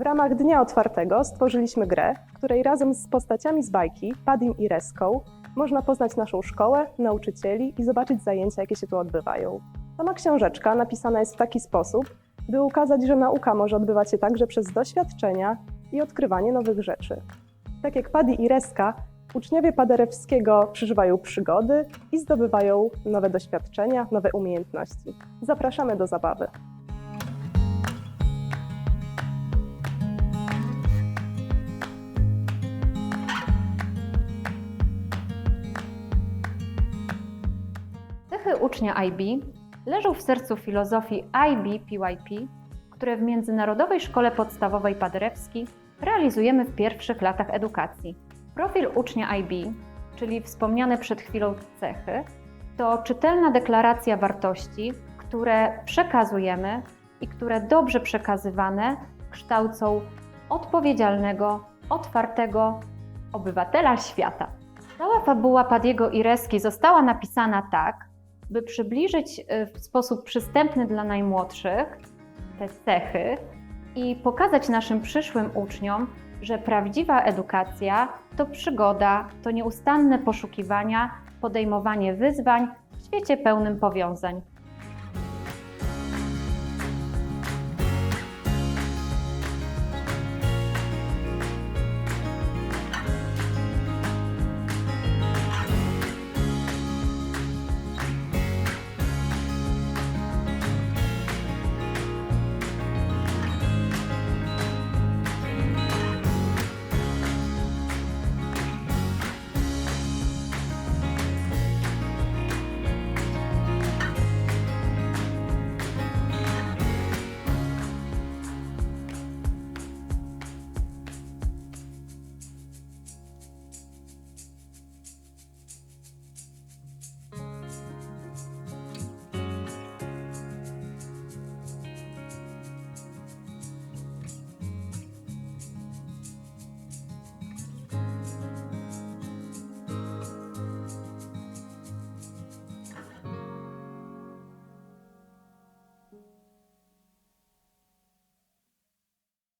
ramach Dnia Otwartego stworzyliśmy grę, w której razem z postaciami z bajki, Padim i Reską, można poznać naszą szkołę, nauczycieli i zobaczyć zajęcia, jakie się tu odbywają. Sama książeczka napisana jest w taki sposób, by ukazać, że nauka może odbywać się także przez doświadczenia i odkrywanie nowych rzeczy. Tak jak Padi i Reska, uczniowie Paderewskiego przeżywają przygody i zdobywają nowe doświadczenia, nowe umiejętności. Zapraszamy do zabawy. Cechy ucznia IB leżą w sercu filozofii IB-PYP, które w Międzynarodowej Szkole Podstawowej Paderewski realizujemy w pierwszych latach edukacji. Profil ucznia IB, czyli wspomniane przed chwilą cechy, to czytelna deklaracja wartości, które przekazujemy i które dobrze przekazywane kształcą odpowiedzialnego, otwartego obywatela świata. Cała fabuła Padiego i Reski została napisana tak, by przybliżyć y, w sposób przystępny dla najmłodszych te cechy i pokazać naszym przyszłym uczniom, że prawdziwa edukacja to przygoda, to nieustanne poszukiwania, podejmowanie wyzwań w świecie pełnym powiązań.